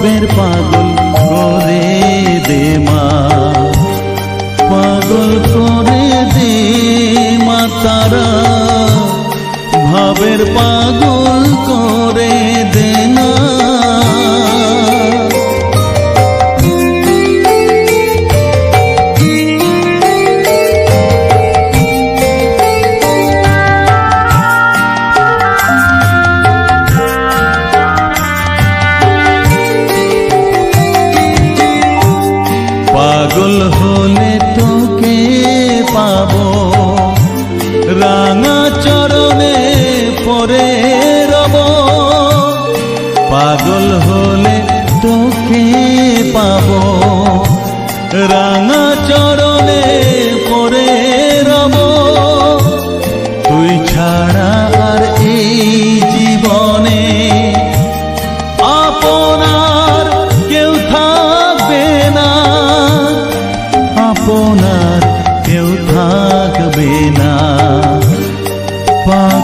ভাবের পাগল করে দে মা। পাগল করে দে মা তারা। ভাবের পাগল করে পাবো রাঙা চরণে পরে রব। পাগল হলে তোকে পাব। রাঙা চরণে পরে রব। তুই ছাড়া আর এই জীবনে আপনার কেউ থাকবে না। আপনার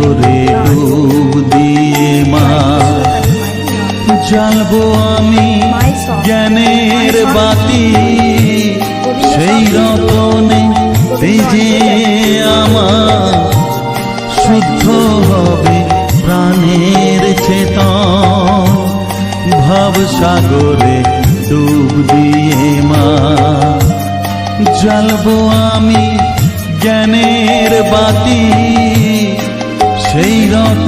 সাগরে ডুব দিয়ে মা। জ্বালবো আমি জ্ঞানের বাতি। সেই রতনে তেজে আমার শুদ্ধ হবে প্রাণের চেতন। ভাব সাগরে ডুব দিয়ে মা। জ্বালবো আমি জ্ঞানের বাতি।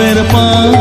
ভাবের পাগল